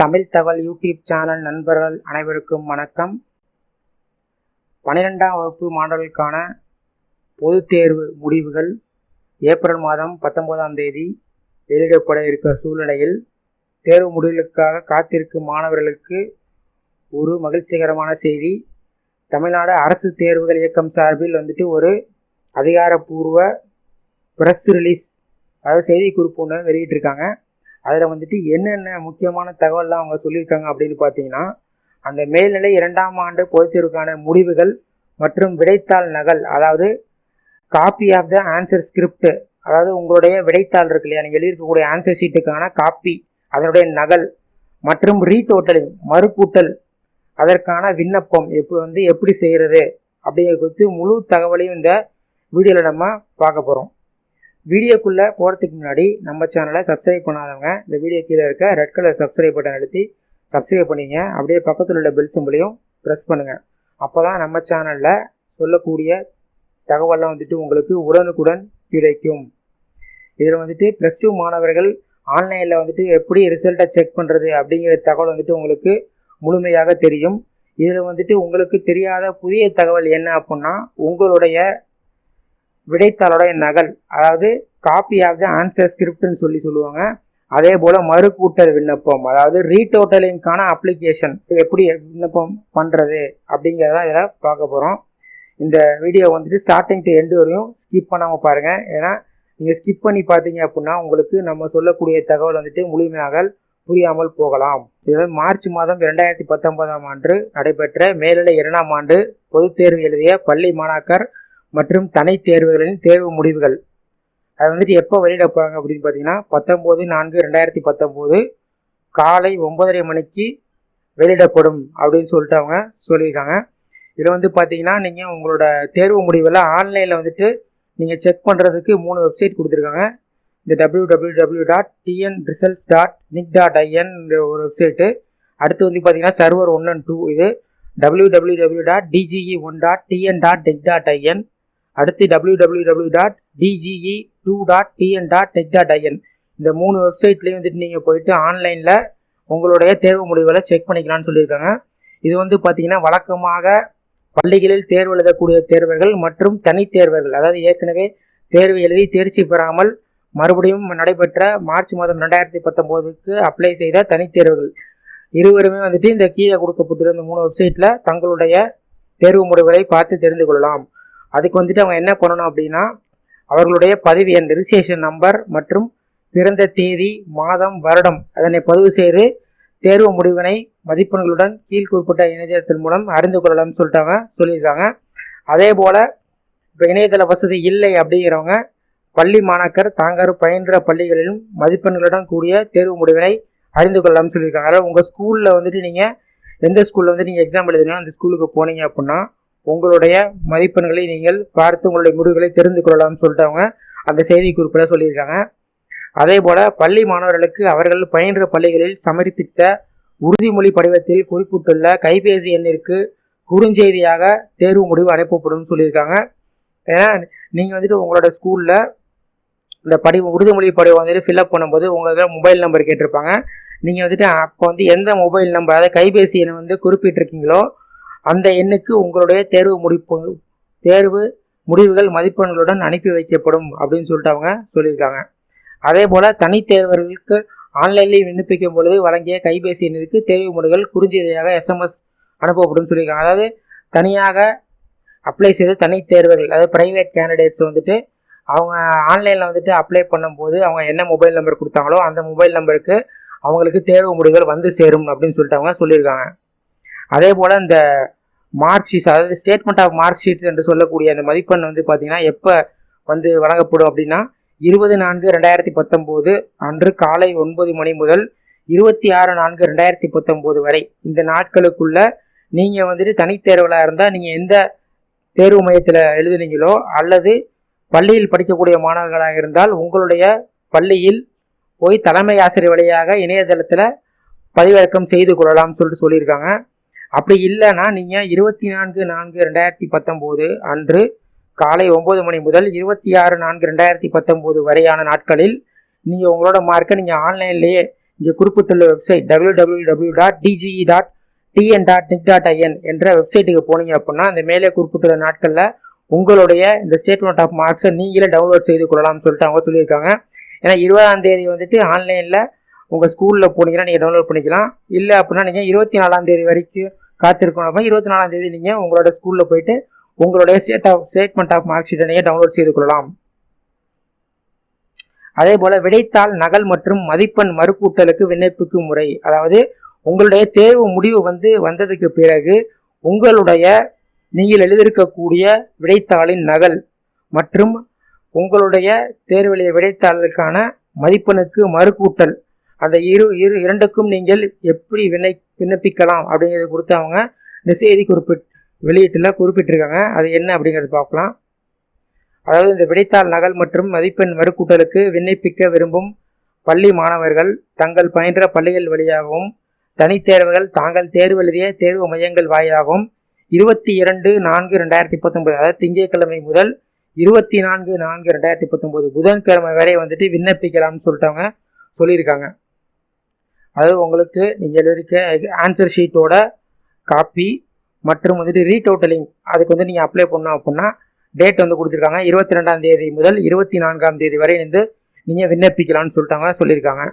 தமிழ் தகவல் YouTube channel நண்பர்கள் அனைவருக்கும் வணக்கம். பன்னிரெண்டாம் வகுப்பு மாணவர்களுக்கான பொதுத் தேர்வு முடிவுகள் ஏப்ரல் மாதம் பத்தொன்பதாம் தேதி வெளியிடப்பட இருக்கிற சூழ்நிலையில் தேர்வு முடிவுகளுக்காக காத்திருக்கும் மாணவர்களுக்கு ஒரு மகிழ்ச்சிகரமான செய்தி. தமிழ்நாடு அரசு தேர்வுகள் இயக்கம் சார்பில் வந்துட்டு ஒரு அதிகாரப்பூர்வ ப்ரெஸ் ரிலீஸ் அதாவது செய்திக்குறிப்பு ஒன்று வெளியிட்டிருக்காங்க. அதில் வந்துட்டு என்னென்ன முக்கியமான தகவல்லாம் அவங்க சொல்லியிருக்காங்க அப்படின்னு பார்த்தீங்கன்னா அந்த மேல்நிலை இரண்டாம் ஆண்டு பொதுத்தேர்வுக்கான முடிவுகள் மற்றும் விடைத்தாள் நகல் அதாவது copy of the answer script அதாவது உங்களுடைய விடைத்தாள் இருக்கு இல்லையா? நீங்கள் எழுதியிருக்கக்கூடிய ஆன்சர் ஷீட்டுக்கான காப்பி அதனுடைய நகல் மற்றும் ரீடோட்டலிங் மறுக்கூட்டல் அதற்கான விண்ணப்பம் எப்போ வந்து எப்படி செய்கிறது அப்படிங்கிற குறித்து முழு தகவலையும் இந்த வீடியோவில் நம்ம பார்க்க போகிறோம் வீடியோக்குள்ளே போகிறதுக்கு முன்னாடி நம்ம சேனலை சப்ஸ்கிரைப் பண்ணாதவங்க இந்த வீடியோ கீழே இருக்க ரெட் கலர் சப்ஸ்கிரைப் பட்டன் அழுத்தி சப்ஸ்கிரைப் பண்ணிங்க. அப்படியே பக்கத்தில் உள்ள பெல் சிம்பிளையும் ப்ரெஸ் பண்ணுங்கள் அப்போ தான் நம்ம சேனலில் சொல்லக்கூடிய தகவல்லாம் வந்துட்டு உங்களுக்கு உடனுக்குடன் கிடைக்கும். இதில் வந்துட்டு ப்ளஸ் டூ மாணவர்கள் ஆன்லைனில் வந்துட்டு எப்படி ரிசல்ட்டை செக் பண்ணுறது அப்படிங்கிற தகவல் வந்துட்டு உங்களுக்கு முழுமையாக தெரியும். இதில் வந்துட்டு உங்களுக்கு தெரியாத புதிய தகவல் என்ன அப்படின்னா உங்களுடைய விடைத்தாளோடைய நகல் அதாவது காப்பி ஆஃப் த ஆன்சர் ஸ்கிரிப்ட்னு சொல்லி சொல்லுவாங்க. அதே போல் மறுக்கூட்டல் விண்ணப்பம் அதாவது ரீடோட்டலிங்கான அப்ளிகேஷன் எப்படி விண்ணப்பம் பண்ணுறது அப்படிங்கிறத இதில் பார்க்க போகிறோம் இந்த வீடியோ வந்துட்டு ஸ்டார்டிங் டு எண்டு வரையும் ஸ்கிப் பண்ணாமல் பாருங்கள் ஏன்னா நீங்கள் ஸ்கிப் பண்ணி பார்த்தீங்க அப்படின்னா உங்களுக்கு நம்ம சொல்லக்கூடிய தகவல் வந்துட்டு முழுமையாக புரியாமல் போகலாம். இது மார்ச் மாதம் இரண்டாயிரத்தி பத்தொன்பதாம் ஆண்டு நடைபெற்ற மேல்நிலை இரண்டாம் ஆண்டு பொதுத் தேர்வு எழுதிய பள்ளி மாணாக்கர் மற்றும் தனி தேர்வுகளின் தேர்வு முடிவுகள். அது வந்துட்டு எப்போ வெளியிடப்பாங்க அப்படின்னு பார்த்தீங்கன்னா பத்தொம்போது நான்கு ரெண்டாயிரத்தி பத்தொம்போது காலை ஒன்பதரை மணிக்கு வெளியிடப்படும் அப்படின்னு சொல்லிட்டு அவங்க சொல்லியிருக்காங்க. இதில் வந்து பார்த்தீங்கன்னா நீங்கள் உங்களோட தேர்வு முடிவில் ஆன்லைனில் வந்துட்டு நீங்கள் செக் பண்ணுறதுக்கு மூணு வெப்சைட் கொடுத்துருக்காங்க. இந்த W W W dot TN results dot nic dot IN ஒரு வெப்சைட்டு அடுத்து வந்து பார்த்தீங்கன்னா சர்வர் ஒன் அண்ட் டூ இது. W W W dot DGE one dot TN dot tech dot IN அடுத்து W W W dot DGE two dot TN dot tech dot IN இந்த மூணு வெப்சைட்லேயும் வந்துட்டு நீங்கள் போயிட்டு ஆன்லைனில் உங்களுடைய தேர்வு முடிவுகளை செக் பண்ணிக்கலாம்னு சொல்லியிருக்காங்க. இது வந்து பார்த்தீங்கன்னா வழக்கமாக பள்ளிகளில் தேர்வு எழுதக்கூடிய தேர்வர்கள் மற்றும் தனித்தேர்வர்கள் அதாவது ஏற்கனவே தேர்வு எழுதி தேர்ச்சி பெறாமல் மறுபடியும் நடைபெற்ற மார்ச் மாதம் ரெண்டாயிரத்தி பத்தொம்போதுக்கு அப்ளை செய்த தனித்தேர்வுகள் இருவருமே வந்துட்டு இந்த கீழே கொடுக்கப்பட்டிருந்த மூணு வெப்சைட்டில் தங்களுடைய தேர்வு முடிவுகளை பார்த்து தெரிந்து கொள்ளலாம். அதுக்கு வந்துட்டு அவங்க என்ன பண்ணணும் அப்படின்னா அவர்களுடைய பதிவு எண் ரிஜிஸ்ட்ரேஷன் நம்பர் மற்றும் பிறந்த தேதி மாதம் வருடம் அதனை பதிவு செய்து தேர்வு முடிவினை மதிப்பெண்களுடன் கீழ் குறிப்பிட்ட இணையதளத்தின் மூலம் அறிந்து கொள்ளலாம்னு சொல்லிட்டாங்க சொல்லியிருக்காங்க. அதே போல் இப்போ இணையதள வசதி இல்லை அப்படிங்கிறவங்க பள்ளி மாணாக்கர் தாங்கள் பயின்ற பள்ளிகளிலும் மதிப்பெண்களுடன் கூடிய தேர்வு முடிவினை அறிந்து கொள்ளலாம்னு சொல்லியிருக்காங்க. அதாவது உங்கள் ஸ்கூலில் வந்துட்டு நீங்கள் எந்த ஸ்கூலில் வந்து நீங்கள் எக்ஸாம் எழுதுனா அந்த ஸ்கூலுக்கு போனீங்க அப்படின்னா உங்களுடைய மதிப்பெண்களை நீங்கள் பார்த்து உங்களுடைய முடிவுகளை தெரிந்து கொள்ளலாம்னு சொல்லிட்டு அவங்க அந்த செய்தி குறிப்பில் சொல்லியிருக்காங்க. அதே போல் பள்ளி மாணவர்களுக்கு அவர்கள் பயின்ற பள்ளிகளில் சமர்ப்பித்த உறுதிமொழி படிவத்தில் குறிப்பிட்டுள்ள கைபேசி எண்ணிற்கு குறுஞ்செய்தியாக தேர்வு முடிவு அனுப்பப்படும் சொல்லியிருக்காங்க. ஏன்னா நீங்கள் வந்துட்டு உங்களோட ஸ்கூலில் இந்த படிவு உறுதிமொழி படிவம் வந்துட்டு ஃபில்அப் பண்ணும்போது உங்களுக்கு மொபைல் நம்பர் கேட்டிருப்பாங்க. நீங்கள் வந்துட்டு அப்போ வந்து எந்த மொபைல் நம்பர் அதாவது கைபேசி எண்ணை வந்து குறிப்பிட்டிருக்கீங்களோ அந்த எண்ணுக்கு உங்களுடைய தேர்வு முடிப்பு தேர்வு முடிவுகள் மதிப்பெண்களுடன் அனுப்பி வைக்கப்படும் அப்படின்னு சொல்லிட்டு அவங்க சொல்லியிருக்காங்க. அதே போல் தனித்தேர்வர்களுக்கு ஆன்லைனில் விண்ணப்பிக்கும் பொழுது வழங்கிய கைபேசி எண்ணிற்கு தேர்வு முடிவுகள் குறுஞ்செய்தியாக எஸ்எம்எஸ் அனுப்பப்படும் சொல்லியிருக்காங்க அதாவது தனியாக அப்ளை செய்த தனித்தேர்வர்கள் அதாவது ப்ரைவேட் கேண்டிடேட்ஸ் வந்துட்டு அவங்க ஆன்லைனில் வந்துட்டு அப்ளை பண்ணும்போது அவங்க என்ன மொபைல் நம்பர் கொடுத்தாங்களோ அந்த மொபைல் நம்பருக்கு அவங்களுக்கு தேர்வு முடிவுகள் வந்து சேரும் அப்படின்னு சொல்லிட்டு அவங்க சொல்லியிருக்காங்க. அதே போல் இந்த மார்க் ஷீட்ஸ் அதாவது ஸ்டேட்மெண்ட் ஆஃப் மார்க் ஷீட்ஸ் என்று சொல்லக்கூடிய அந்த மதிப்பெண் வந்து பார்த்தீங்கன்னா எப்போ வந்து வழங்கப்படும் அப்படின்னா இருபது நான்கு ரெண்டாயிரத்தி பத்தொம்போது அன்று காலை ஒன்பது மணி முதல் இருபத்தி ஆறு நான்கு ரெண்டாயிரத்தி பத்தொம்போது வரை. இந்த நாட்களுக்குள்ள நீங்கள் வந்துட்டு தனித்தேர்வலாக இருந்தால் நீங்கள் எந்த தேர்வு மையத்தில் எழுதுனீங்களோ அல்லது பள்ளியில் படிக்கக்கூடிய மாணவர்களாக இருந்தால் உங்களுடைய பள்ளியில் போய் தலைமை ஆசிரியர் வழியாக இணையதளத்தில் பதிவிறக்கம் செய்து கொள்ளலாம்னு சொல்லிட்டு சொல்லியிருக்காங்க. அப்படி இல்லைன்னா நீங்கள் இருபத்தி நான்கு நான்கு ரெண்டாயிரத்தி பத்தொம்போது அன்று காலை ஒம்பது மணி முதல் இருபத்தி ஆறு நான்கு ரெண்டாயிரத்தி பத்தொம்போது வரையான நாட்களில் நீங்கள் உங்களோட மார்க்கை நீங்கள் ஆன்லைன்லேயே இங்கே குறிப்பிட்டுள்ள website W W W dot DGE dot TN dot nic dot IN என்ற வெப்சைட்டுக்கு போனீங்க அப்படின்னா அந்த மேலே குறிப்பிட்டுள்ள நாட்களில் உங்களுடைய இந்த ஸ்டேட்மெண்ட் ஆஃப் மார்க்ஸை நீங்களே டவுன்லோட் செய்து கொள்ளலாம்னு சொல்லிட்டு அவங்க சொல்லியிருக்காங்க. ஏன்னா இருபதாம் தேதி வந்துட்டு ஆன்லைனில் உங்கள் ஸ்கூலில் போனீங்கன்னா நீங்கள் டவுன்லோட் பண்ணிக்கலாம். இல்லை அப்படின்னா நீங்கள் இருபத்தி நாலாம் தேதி வரைக்கும் காத்திருக்கணும். அப்போ இருபத்தி நாலாம் தேதி நீங்கள் உங்களோட ஸ்கூலில் போயிட்டு உங்களுடைய state of statement of mark ஷீட்டை நீங்கள் டவுன்லோட் செய்து கொள்ளலாம். அதே போல் விடைத்தாள் நகல் மற்றும் மதிப்பெண் மறுக்கூட்டலுக்கு விண்ணப்பிக்கும் முறை. அதாவது உங்களுடைய தேர்வு முடிவு வந்து வந்ததுக்கு பிறகு உங்களுடைய நீங்கள் எழுதியிருக்கக்கூடிய விடைத்தாளின் நகல் மற்றும் உங்களுடைய தேர்வெளிய விடைத்தாளுக்கான மதிப்பெண்ணுக்கு மறுக்கூட்டல் அந்த இரு இரு இரண்டுக்கும் நீங்கள் எப்படி வினை விண்ணப்பிக்கலாம் அப்படிங்கிறத கொடுத்து அவங்க இந்த செய்தி குறிப்பிட் வெளியீட்டில் குறிப்பிட்டிருக்காங்க. அது என்ன அப்படிங்கிறத பார்க்கலாம். அதாவது இந்த விடைத்தாள் நகல் மற்றும் மதிப்பெண் மறுக்கூட்டலுக்கு விண்ணப்பிக்க விரும்பும் பள்ளி மாணவர்கள் தங்கள் பயின்ற பள்ளிகள் வழியாகவும் தனித்தேர்வுகள் தாங்கள் தேர்வு எழுதிய தேர்வு மையங்கள் வாயிலாகவும் இருபத்தி இரண்டு நான்கு ரெண்டாயிரத்தி பத்தொன்பது அதாவது திங்கட்கிழமை முதல் இருபத்தி நான்கு நான்கு ரெண்டாயிரத்தி பத்தொன்பது புதன்கிழமை வரை வந்துட்டு விண்ணப்பிக்கலாம்னு சொல்லிட்டவங்க சொல்லியிருக்காங்க. அதாவது உங்களுக்கு நீங்கள் எழுதிருக்க ஆன்சர் ஷீட்டோட காப்பி மற்றும் வந்துட்டு ரீடோட்டலிங் அதுக்கு வந்து நீங்கள் அப்ளை பண்ணோம் அப்படின்னா டேட் வந்து கொடுத்துருக்காங்க. இருபத்தி ரெண்டாம் தேதி முதல் இருபத்தி நான்காம் தேதி வரை வந்து நீங்கள் விண்ணப்பிக்கலாம்னு சொல்லிட்டாங்க சொல்லியிருக்காங்க.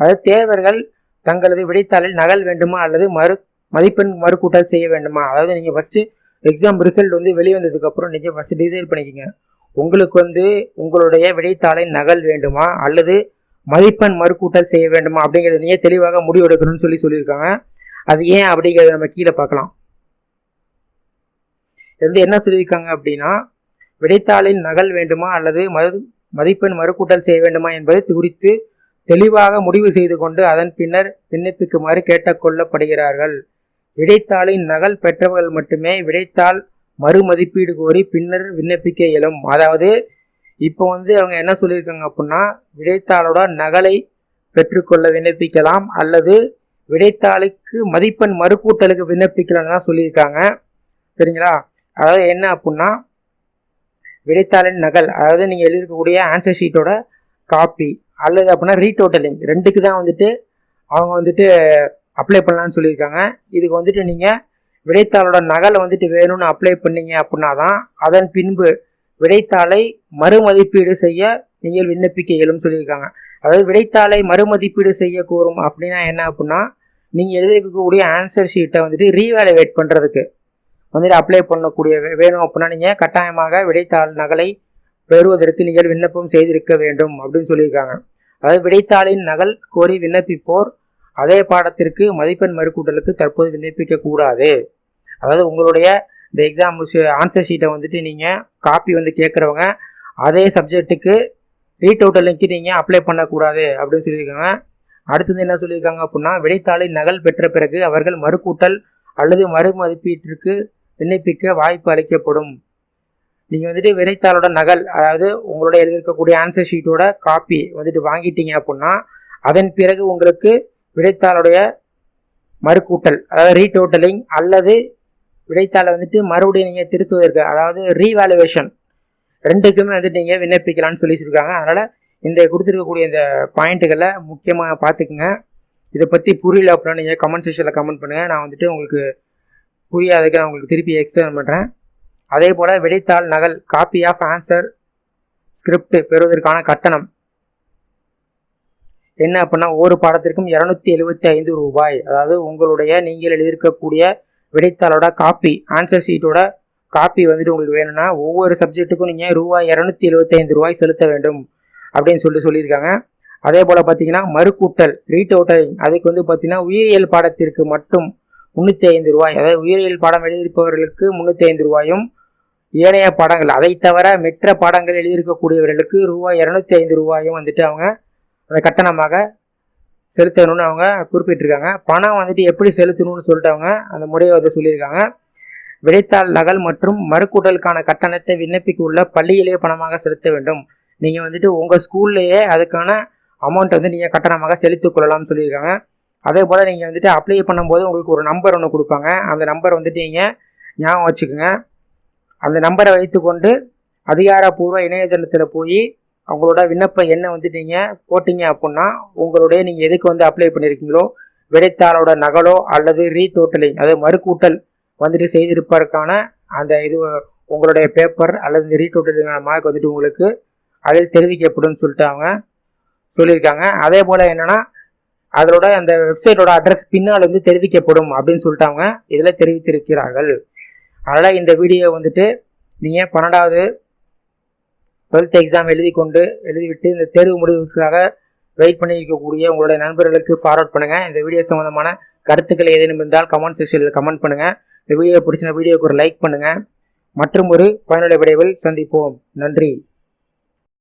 அதாவது தேவர்கள் தங்களது விடைத்தாளில் நகல் வேண்டுமா அல்லது மறு மதிப்பெண் மறுக்கூட்டல் செய்ய வேண்டுமா? அதாவது நீங்கள் ஃபஸ்ட்டு எக்ஸாம் ரிசல்ட் வந்து வெளிவந்ததுக்கப்புறம் நீங்கள் ஃபஸ்ட்டு டிசைட் பண்ணிக்கோங்க. உங்களுக்கு வந்து உங்களுடைய விடைத்தாளின் நகல் வேண்டுமா? அல்லது மதிப்பெண் மறுக்கூட்டல் செய்ய வேண்டுமா அப்படிங்கிறத நீங்கள் தெளிவாக முடிவெடுக்கணும்னு சொல்லி சொல்லியிருக்காங்க. அது ஏன் அப்படிங்கிறத நம்ம கீழே பார்க்கலாம். வந்து என்ன சொல்லியிருக்காங்க அப்படின்னா விடைத்தாளின் நகல் வேண்டுமா அல்லது மது மதிப்பெண் மறுக்கூட்டல் செய்ய வேண்டுமா என்பது குறித்து தெளிவாக முடிவு செய்து கொண்டு அதன் பின்னர் விண்ணப்பிக்குமாறு கேட்டுக்கொள்ளப்படுகிறார்கள். விடைத்தாளின் நகல் பெற்றவர்கள் மட்டுமே விடைத்தாள் மறுமதிப்பீடு கோரி பின்னர் விண்ணப்பிக்க இயலும். அதாவது இப்போ வந்து அவங்க என்ன சொல்லியிருக்காங்க அப்படின்னா விடைத்தாளோட நகலை பெற்றுக்கொள்ள விண்ணப்பிக்கலாம் அல்லது விடைத்தாளுக்கு மதிப்பெண் மறுக்கூட்டலுக்கு விண்ணப்பிக்கலாம்னு தான் சொல்லியிருக்காங்க. சரிங்களா? அதாவது என்ன அப்படின்னா விடைத்தாளின் நகல் அதாவது நீங்கள் எழுதியிருக்கக்கூடிய ஆன்சர் ஷீட்டோட காப்பி அல்லது அப்படின்னா ரீடோட்டலிங் ரெண்டுக்கு தான் வந்துட்டு அவங்க வந்துட்டு அப்ளை பண்ணலான்னு சொல்லியிருக்காங்க. இதுக்கு வந்துட்டு நீங்கள் விடைத்தாளோட நகலை வந்துட்டு வேணும்னு அப்ளை பண்ணீங்க அப்படின்னா தான் அதன் பின்பு விடைத்தாளை மறுமதிப்பீடு செய்ய நீங்கள் விண்ணப்பிக்க இயலும் சொல்லியிருக்காங்க. அதாவது விடைத்தாளை மறுமதிப்பீடு செய்ய கூறும் அப்படின்னா என்ன அப்படின்னா நீங்கள் எழுதியிருக்கக்கூடிய ஆன்சர் ஷீட்டை வந்துட்டு ரீவேலுவேட் பண்ணுறதுக்கு வந்துட்டு அப்ளை பண்ணக்கூடிய வேணும் அப்படின்னா நீங்கள் கட்டாயமாக விடைத்தாள் நகலை பெறுவதற்கு நீங்கள் விண்ணப்பம் செய்திருக்க வேண்டும் அப்படின்னு சொல்லியிருக்காங்க. அதாவது விடைத்தாளின் நகல் கோரி விண்ணப்பிப்போர் அதே பாடத்திற்கு மதிப்பெண் மறுக்கூட்டலுக்கு தற்போது விண்ணப்பிக்க கூடாது அதாவது உங்களுடைய இந்த எக்ஸாம் ஆன்சர் ஷீட்டை வந்துட்டு நீங்கள் காப்பி வந்து கேட்குறவங்க அதே சப்ஜெக்ட்டுக்கு ரீட் ரீடோட்டலுக்கு நீங்கள் அப்ளை பண்ணக்கூடாது அப்படின்னு சொல்லியிருக்காங்க. அடுத்தது என்ன சொல்லியிருக்காங்க அப்படின்னா விடைத்தாளின் நகல் பெற்ற பிறகு அவர்கள் மறுக்கூட்டல் அல்லது மறுமதிப்பீட்டிற்கு விண்ணப்பிக்க வாய்ப்பு அளிக்கப்படும். நீங்கள் வந்துட்டு விடைத்தாளோட நகல் அதாவது உங்களோட எழுதியிருக்கக்கூடிய ஆன்சர் ஷீட்டோட காப்பி வந்துட்டு வாங்கிட்டீங்க அப்படின்னா அதன் பிறகு உங்களுக்கு விடைத்தாளுடைய மறுக்கூட்டல் அதாவது ரீடோட்டலிங் அல்லது விடைத்தாளை வந்துட்டு மறுபடியும் நீங்கள் திருத்துவதற்கு அதாவது ரீவேலுவேஷன் ரெண்டுக்குமே வந்துட்டு நீங்கள் விண்ணப்பிக்கலாம்னு சொல்லி சொல்லியிருக்காங்க அதனால் இந்த கொடுத்துருக்கக்கூடிய இந்த பாயிண்ட்டுகளை முக்கியமாக பார்த்துக்குங்க. இதை பற்றி புரியல அப்படின்னா நீங்கள் கமெண்ட் செக்ஷனில் கமெண்ட் பண்ணுங்கள் நான் வந்துட்டு உங்களுக்கு புரியாததுக்கு நான் உங்களுக்கு திருப்பி எக்ஸ்பிளைன் பண்ணுறேன் அதே போல் விடைத்தாள் நகல் காப்பி ஆஃப் ஆன்சர் ஸ்கிரிப்ட் பெறுவதற்கான கட்டணம். என்ன அப்படின்னா ஒவ்வொரு பாடத்திற்கும் இரநூத்தி எழுபத்தி ஐந்து ரூபாய். அதாவது உங்களுடைய நீங்கள் எழுதியிருக்கக்கூடிய விடைத்தாளோட காப்பி ஆன்சர் ஷீட்டோட காப்பி வந்துட்டு உங்களுக்கு வேணும்னா ஒவ்வொரு சப்ஜெக்ட்டுக்கும் நீங்கள் ரூபாய் இரநூத்தி எழுபத்தைந்து ரூபாய் செலுத்த வேண்டும் அப்படின்னு சொல்லிட்டு சொல்லியிருக்காங்க. அதே போல் பார்த்தீங்கன்னா மறுக்கூட்டல் ரீடோட்டல் அதுக்கு வந்து பார்த்தீங்கன்னா உயிரியல் பாடத்திற்கு மட்டும் முந்நூற்றி ஐந்து ரூபாய். அதாவது உயிரியல் பாடம் எழுதியிருப்பவர்களுக்கு முந்நூற்றி ஐந்து ரூபாயும் ஏனைய பாடங்கள் அதை தவிர மற்ற பாடங்கள் எழுதியிருக்கக்கூடியவர்களுக்கு ரூபாய் இரநூத்தி ஐந்து ரூபாயும் வந்துட்டு அவங்க அந்த கட்டணமாக செலுத்தணும்னு அவங்க குறிப்பிட்டிருக்காங்க. பணம் வந்துட்டு எப்படி செலுத்தணும்னு சொல்லிட்டு அவங்க அந்த முறையை வந்து சொல்லியிருக்காங்க. விடைத்தாள் நகல் மற்றும் மறுக்கூட்டலுக்கான கட்டணத்தை விண்ணப்பிக்க உள்ள பள்ளியிலேயே பணமாக செலுத்த வேண்டும். நீங்கள் வந்துட்டு உங்கள் ஸ்கூல்லையே அதுக்கான அமௌண்ட் வந்து நீங்கள் கட்டணமாக செலுத்திக் கொள்ளலாம்னு சொல்லியிருக்காங்க. அதே போல் நீங்கள் வந்துட்டு அப்ளை பண்ணும்போது உங்களுக்கு ஒரு நம்பர் ஒன்று கொடுப்பாங்க. அந்த நம்பர் வந்துட்டு நீங்கள் ஞாபகம் வச்சுக்கோங்க. அந்த நம்பரை வைத்துக்கொண்டு அதிகாரப்பூர்வ இணையதளத்தில் போய் அவங்களோட விண்ணப்பம் என்ன வந்து நீங்கள் போட்டீங்க அப்படின்னா உங்களுடைய நீங்கள் எதுக்கு வந்து அப்ளை பண்ணியிருக்கீங்களோ விடைத்தாளோட நகலோ அல்லது ரீடோட்டலிங் அதாவது மறுக்கூட்டல் வந்துட்டு செய்திருப்பதற்கான அந்த இது உங்களுடைய பேப்பர் அல்லது இந்த ரீடோட்டலிங் மார்க் வந்துட்டு உங்களுக்கு அதில் தெரிவிக்கப்படும் சொல்லிட்டு அவங்க சொல்லியிருக்காங்க. அதே போல் என்னென்னா அதோட அந்த வெப்சைட்டோட அட்ரஸ் பின்னால் வந்து தெரிவிக்கப்படும் அப்படின்னு சொல்லிட்டு அவங்க இதில் தெரிவித்திருக்கிறார்கள். அதனால் இந்த வீடியோ வந்துட்டு நீங்கள் பன்னெண்டாவது டுவெல்த் எக்ஸாம் எழுதி கொண்டு எழுதிவிட்டு இந்த தேர்வு முடிவுக்காக வெயிட் பண்ணி இருக்கக்கூடிய உங்களுடைய நண்பர்களுக்கு ஃபார்வர்ட் பண்ணுங்கள் இந்த வீடியோ சம்மந்தமான கருத்துக்கள் ஏதேனும் இருந்தால் கமெண்ட் செக்ஷனில் கமெண்ட் பண்ணுங்கள் இந்த வீடியோ பிடிச்சின வீடியோக்கு ஒரு லைக் பண்ணுங்கள் மற்றும் ஒரு பயனுள்ள விடைவில் சந்திப்போம். நன்றி.